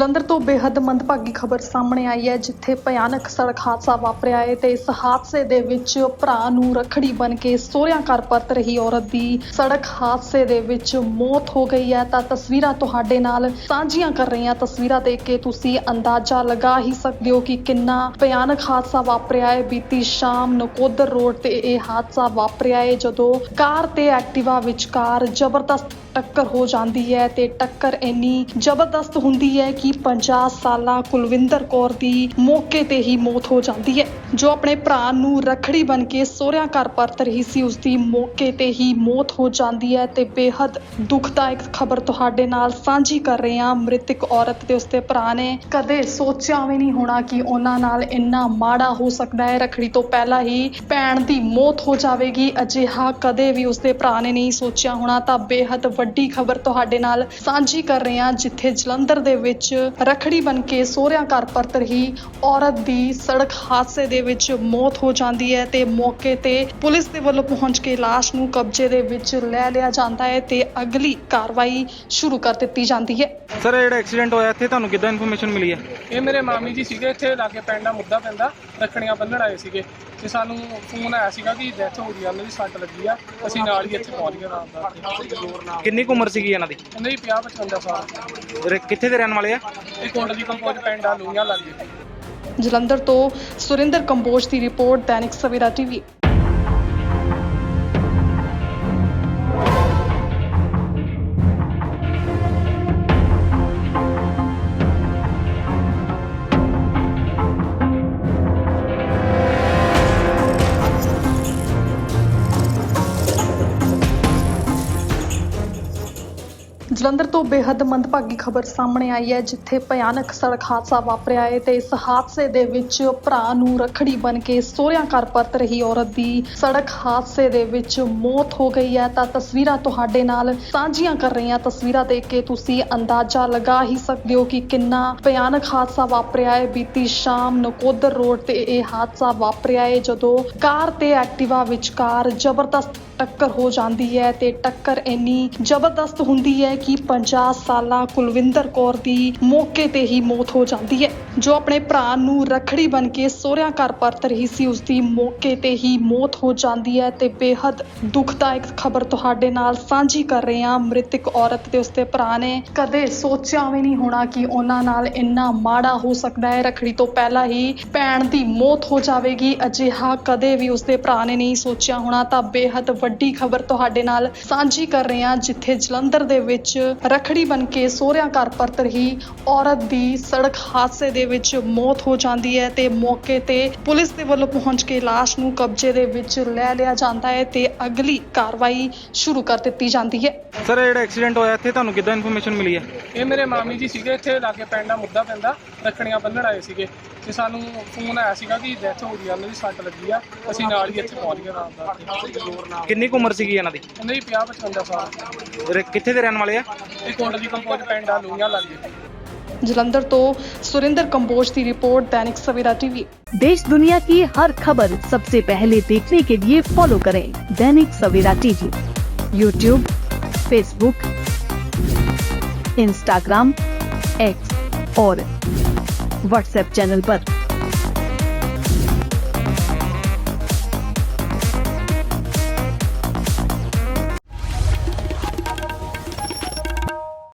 ਜਲੰਧਰ ਤੋਂ ਬੇहद ਮੰਦਭਾਗੀ ਖਬਰ ਸਾਹਮਣੇ ਆਈ ਹੈ, ਜਿੱਥੇ ਭਿਆਨਕ ਸੜਕ ਹਾਦਸਾ ਵਾਪਰਿਆ ਹੈ ਤੇ ਇਸ ਹਾਦਸੇ ਦੇ ਵਿੱਚ ਭਰਾ ਨੂੰ ਰਖੜੀ ਬਣ ਕੇ ਸਹੁਰਿਆਂ ਘਰ ਪਰਤ ਰਹੀ ਔਰਤ ਦੀ ਸੜਕ ਹਾਦਸੇ ਦੇ ਵਿੱਚ ਮੌਤ ਹੋ ਗਈ ਹੈ। ਤਾਂ ਤਸਵੀਰਾਂ ਤੁਹਾਡੇ ਨਾਲ ਸਾਂਝੀਆਂ ਕਰ ਰਹੀਆਂ। ਤਸਵੀਰਾਂ ਦੇਖ ਕੇ ਤੁਸੀਂ ਅੰਦਾਜ਼ਾ ਲਗਾ ਹੀ ਸਕਦੇ ਹੋ ਕਿ ਕਿੰਨਾ ਭਿਆਨਕ ਹਾਦਸਾ ਵਾਪਰਿਆ ਹੈ। ਬੀਤੀ ਸ਼ਾਮ ਨਕੋਦਰ ਰੋਡ ਤੇ ਇਹ ਹਾਦਸਾ ਵਾਪਰਿਆ ਹੈ, ਜਦੋਂ ਕਾਰ ਤੇ ਐਕਟਿਵਾ ਵਿਚਕਾਰ ਜ਼ਬਰਦਸਤ ਟੱਕਰ ਹੋ ਜਾਂਦੀ ਹੈ ਤੇ ਟੱਕਰ ਇੰਨੀ ਜ਼ਬਰਦਸਤ ਹੁੰਦੀ ਹੈ ਕਿ 50 ਸਾਲਾਂ ਕੁਲਵਿੰਦਰ ਕੌਰ ਦੀ ਮੌਕੇ ਤੇ ਹੀ ਮੌਤ ਹੋ ਜਾਂਦੀ ਹੈ। ਜੋ ਆਪਣੇ ਭਰਾ ਨੂੰ ਰਖੜੀ ਬਣ ਕੇ ਸੋਹਰਿਆਂ ਘਰ ਪਰਤ ਰਹੀ ਸੀ ਉਸ ਦੀ ਮੌਕੇ ਤੇ ਹੀ ਮੌਤ ਹੋ ਜਾਂਦੀ ਹੈ ਤੇ ਬੇहद ਦੁਖਦਾਇਕ ਖਬਰ ਤੁਹਾਡੇ ਨਾਲ ਸਾਂਝੀ ਕਰ ਰਹੇ ਹਾਂ। ਮ੍ਰਿਤਕ ਔਰਤ ਤੇ ਉਸਦੇ ਭਰਾ ਨੇ ਕਦੇ ਸੋਚਿਆ ਵੀ ਨਹੀਂ ਹੋਣਾ ਕਿ ਉਹਨਾਂ ਨਾਲ ਇੰਨਾ ਮਾੜਾ ਹੋ ਸਕਦਾ ਹੈ। ਰਖੜੀ ਤੋਂ ਪਹਿਲਾਂ ਹੀ ਭੈਣ ਦੀ ਮੌਤ ਹੋ ਜਾਵੇਗੀ। ਅਜਿਹਾ ਕਦੇ ਵੀ ਉਸਦੇ ਭਰਾ ਨੇ ਨਹੀਂ ਸੋਚਿਆ ਹੋਣਾ। ਤਾਂ ਬੇहद ਵੱਡੀ ਖਬਰ ਤੁਹਾਡੇ ਨਾਲ ਸਾਂਝੀ ਕਰ ਰਹੇ ਹਾਂ, ਜਿੱਥੇ ਜਲੰਧਰ ਦੇ ਵਿੱਚ ਰਖੜੀ ਬਣ ਕੇ ਸੋਹਰਿਆਂ ਘਰ ਪਰਤ ਰਹੀ ਔਰਤ ਦੀ ਸੜਕ ਹਾਦਸੇ ਦੇ ਵਿੱਚ ਮੌਤ ਹੋ ਜਾਂਦੀ ਹੈ ਤੇ ਮੌਕੇ ਤੇ ਪੁਲਿਸ ਦੇ ਵੱਲੋਂ ਪਹੁੰਚ ਕੇ ਲਾਸ਼ ਨੂੰ ਕਬਜ਼ੇ ਦੇ ਵਿੱਚ ਲੈ ਲਿਆ ਜਾਂਦਾ ਹੈ ਤੇ ਅਗਲੀ ਕਾਰਵਾਈ ਸ਼ੁਰੂ ਕਰ ਦਿੱਤੀ ਜਾਂਦੀ ਹੈ। ਸਰ ਇਹ ਜਿਹੜਾ ਐਕਸੀਡੈਂਟ ਹੋਇਆ ਇੱਥੇ ਤੁਹਾਨੂੰ ਕਿੱਦਾਂ ਇਨਫੋਰਮੇਸ਼ਨ ਮਿਲੀ ਹੈ? ਇਹ ਮੇਰੇ ਮਾਮੀ ਜੀ ਸੀਗੇ ਇੱਥੇ ਲਾਗੇ ਪਿੰਡ ਦਾ ਮੁੱਦਾ ਪੈਂਦਾ ਰੱਖੜੀਆਂ ਬੰਨਣ ਆਏ ਸੀਗੇ। ਤੇ ਸਾਨੂੰ ਫੋਨ ਆਇਆ ਸੀਗਾ ਕਿ ਡੈਥ ਹੋ ਗਈ ਆ ਉਹਨਾਂ ਦੀ ਸੱਟ ਲੱਗੀ ਆ ਅਸੀਂ ਨਾਲ ਹੀ ਇੱਥੇ ਪਹੁੰਚ ਗਏ ਆਰਾਮ ਨਾਲ। ਕਿੰਨੀ ਕੁ ਉਮਰ ਸੀਗੀ ਇਹਨਾਂ ਦੀ? ਜੀ 50 55 ਸਾਲ। ਰ- ਕਿੱਥੇ ਦੇ ਰਹਿਣ ਵਾਲੇ ਆ? ਇਹ ਕੋਟ ਦੀ ਕੰਪੋਜ ਪਿੰਡ ਆ ਲੂਈਆਂ ਲੱਗੇ। ਜਲੰਧਰ ਤੋਂ ਸੁਰਿੰਦਰ ਕੰਬੋਜ ਦੀ ਰਿਪੋਰਟ ਦੈਨਿਕ ਸਵੇਰਾ ਟੀਵੀ। ਜਲੰਧਰ ਤੋਂ ਬੇहद ਮੰਦਭਾਗੀ ਖਬਰ ਸਾਹਮਣੇ ਆਈ ਹੈ, ਜਿੱਥੇ ਭਿਆਨਕ ਸੜਕ ਹਾਦਸਾ ਵਾਪਰਿਆ ਹੈ ਤੇ ਇਸ ਹਾਦਸੇ ਦੇ ਵਿੱਚ ਭਰਾ ਨੂੰ ਰਖੜੀ ਬਣ ਕੇ ਸਹੁਰਿਆਂ ਘਰ ਪਰਤ ਰਹੀ ਔਰਤ ਦੀ ਸੜਕ ਹਾਦਸੇ ਦੇ ਵਿੱਚ ਮੌਤ ਹੋ ਗਈ ਹੈ। ਤਾਂ ਤਸਵੀਰਾਂ ਤੁਹਾਡੇ ਨਾਲ ਸਾਂਝੀਆਂ ਕਰ ਰਹੀਆਂ ਤਸਵੀਰਾਂ ਦੇਖ ਕੇ ਤੁਸੀਂ ਅੰਦਾਜ਼ਾ ਲਗਾ ਹੀ ਸਕਦੇ ਹੋ ਕਿ ਕਿੰਨਾ ਭਿਆਨਕ ਹਾਦਸਾ ਵਾਪਰਿਆ ਹੈ। ਬੀਤੀ ਸ਼ਾਮ ਨਕੋਦਰ ਰੋਡ ਤੇ ਇਹ ਹਾਦਸਾ ਵਾਪਰਿਆ ਹੈ, ਜਦੋਂ ਕਾਰ ਤੇ ਐਕਟਿਵਾ ਵਿਚਕਾਰ ਜ਼ਬਰਦਸਤ ਟੱਕਰ ਹੋ ਜਾਂਦੀ ਹੈ ਤੇ ਟੱਕਰ ਇੰਨੀ ਜ਼ਬਰਦਸਤ ਹੁੰਦੀ ਹੈ ਕਿ 50 ਸਾਲਾ ਕੁਲਵਿੰਦਰ ਕੌਰ ਦੀ ਮੌਕੇ ਤੇ ਹੀ ਮੌਤ ਹੋ ਜਾਂਦੀ ਹੈ। ਜੋ ਆਪਣੇ ਭਰਾ ਨੂੰ ਰਖੜੀ ਬਣ ਕੇ ਸੋਹਰਿਆਂ ਘਰ ਪਰਤ ਰਹੀ ਸੀ, ਉਸ ਦੀ ਮੌਕੇ ਤੇ ਹੀ ਮੌਤ ਹੋ ਜਾਂਦੀ ਹੈ ਤੇ ਬੇਹੱਦ ਦੁਖਦਾਇਕ ਖਬਰ ਤੁਹਾਡੇ ਨਾਲ ਸਾਂਝੀ ਕਰ ਰਹੇ ਹਾਂ। ਮ੍ਰਿਤਕ ਔਰਤ ਤੇ ਉਸਦੇ ਭਰਾ ਨੇ ਕਦੇ ਸੋਚਿਆ ਵੀ ਨਹੀਂ ਹੋਣਾ ਕਿ ਉਹਨਾਂ ਨਾਲ ਇੰਨਾ ਮਾੜਾ ਹੋ ਸਕਦਾ ਹੈ। ਰਖੜੀ ਤੋਂ ਪਹਿਲਾਂ ਹੀ ਭੈਣ ਦੀ ਮੌਤ ਹੋ ਜਾਵੇਗੀ। ਅਜਿਹਾ ਕਦੇ ਵੀ ਉਸਦੇ ਭਰਾ ਨੇ ਨਹੀਂ ਸੋਚਿਆ ਹੋਣਾ। ਤਾਂ ਬੇਹੱਦ ਵੱਡੀ ਖਬਰ ਤੁਹਾਡੇ ਨਾਲ ਸਾਂਝੀ ਕਰ ਰਹੇ ਹਾਂ, ਜਿੱਥੇ ਜਲੰਧਰ ਦੇ ਵਿੱਚ ਰਖੜੀ ਬਣ ਕੇ ਸਹੁਰਿਆਂ ਘਰ ਪਰਤ ਰਹੀ ਔਰਤ ਦੀ ਸੜਕ ਹਾਦਸੇ ਦੇ ਵਿੱਚ ਮੌਤ ਹੋ ਜਾਂਦੀ ਹੈ ਤੇ ਮੌਕੇ ਤੇ ਪੁਲਿਸ ਦੇ ਵੱਲੋਂ ਪਹੁੰਚ ਕੇ ਲਾਸ਼ ਨੂੰ ਕਬਜ਼ੇ ਦੇ ਵਿੱਚ ਲੈ ਲਿਆ ਜਾਂਦਾ ਹੈ ਤੇ ਅਗਲੀ ਕਾਰਵਾਈ ਸ਼ੁਰੂ ਕਰ ਦਿੱਤੀ ਜਾਂਦੀ ਹੈ। ਸਰ ਇਹ ਜਿਹੜਾ ਐਕਸੀਡੈਂਟ ਹੋਇਆ ਇੱਥੇ ਤੁਹਾਨੂੰ ਕਿੱਦਾਂ ਇਨਫੋਰਮੇਸ਼ਨ ਮਿਲੀ ਹੈ? ਇਹ ਮੇਰੇ ਮਾਮੀ ਜੀ ਸੀਗੇ ਇੱਥੇ ਲਾਗੇ ਪਿੰਡ ਦਾ ਮੁੱਦਾ ਪੈਂਦਾ ਰੱਖੜੀਆਂ ਬੰਨਣ ਆਏ ਸੀਗੇ। ਤੇ ਸਾਨੂੰ ਫੋਨ ਆਇਆ ਸੀਗਾ ਕਿ ਡੈਥ ਹੋ ਗਈ ਆ ਉਹਨਾਂ ਦੀ ਸੱਟ ਲੱਗੀ ਆ ਅਸੀਂ ਨਾਲ ਹੀ ਇੱਥੇ ਪਹੁੰਚ ਗਏ ਆਰਾਮ ਨਾਲ ਕਿੰਨੀ ਕੁ ਉਮਰ ਸੀਗੀ ਇਹਨਾਂ ਦੀ? ਕਹਿੰਦੇ ਜੀ 50 55 ਸਾਲ ਕਿੱਥੇ ਦੇ ਰਹਿਣ ਵਾਲੇ ਵਾਲੇ ਆ? ਇਹ ਕੋਟਲੀ ਕੰਪੋਜ਼ ਪਿੰਡ ਆ ਲੂਈਆਂ ਲਾਗੇ ਜਲੰਧਰ ਤੋਂ सुरेंद्र कंबोज की रिपोर्ट दैनिक सवेरा टीवी देश दुनिया की हर खबर सबसे पहले देखने के लिए फॉलो करें Dainik Savera TV YouTube Facebook Instagram X और व्हाट्सएप चैनल पर।